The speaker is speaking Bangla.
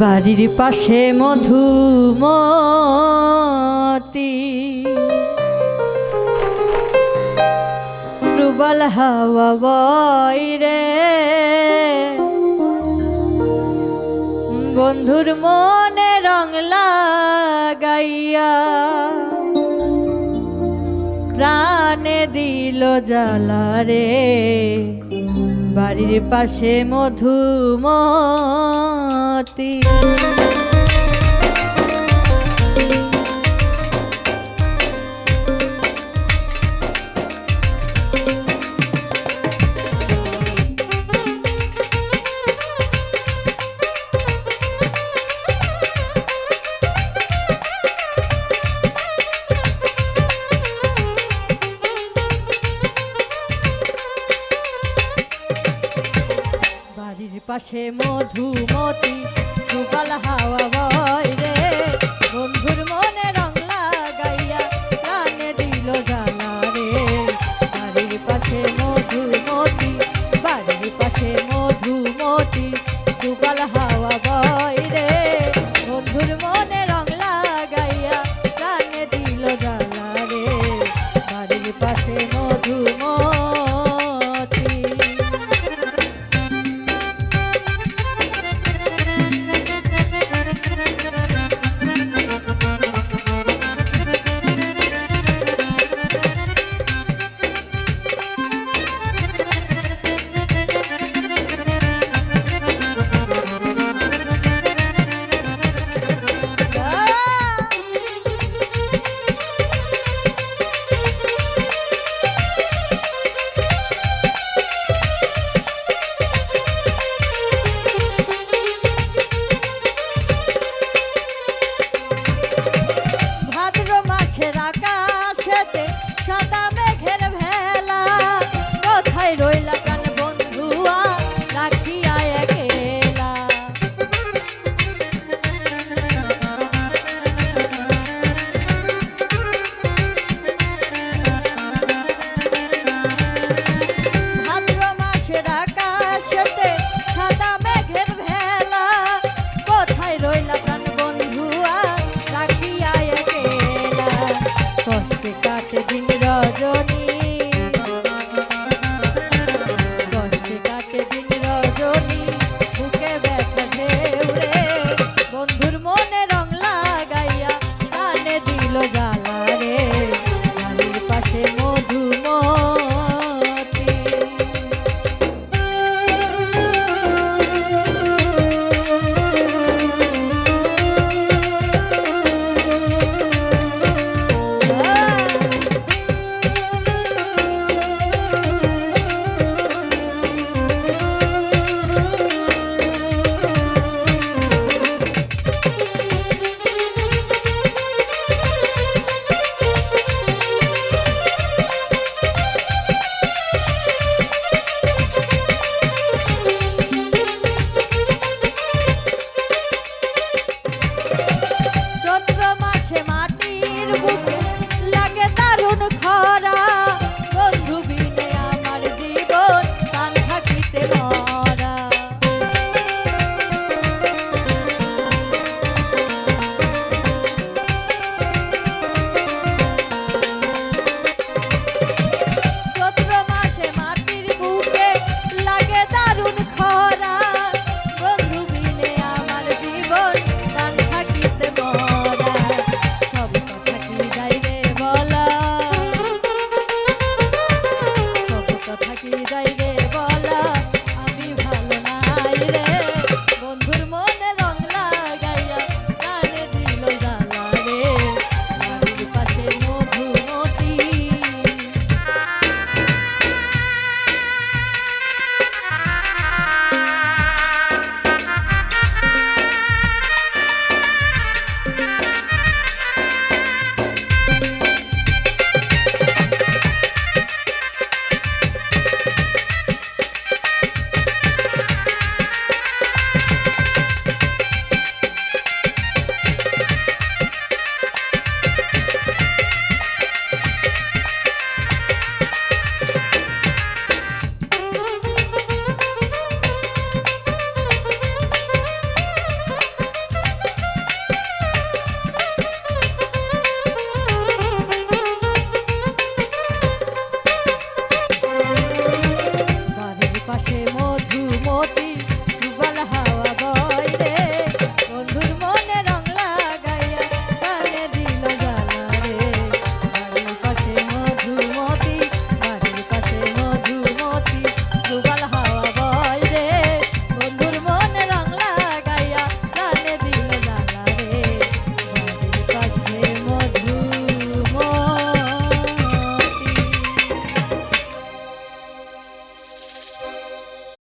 বাড়ির পাশে মধুমতি। রুবাল হাওয়া বাইরে বন্ধুর মনে রং লাগাইয়া প্রাণে দিল জ্বালারে। বাড়ির পাশে মধুমতি। পাশে মধুমতি Yes.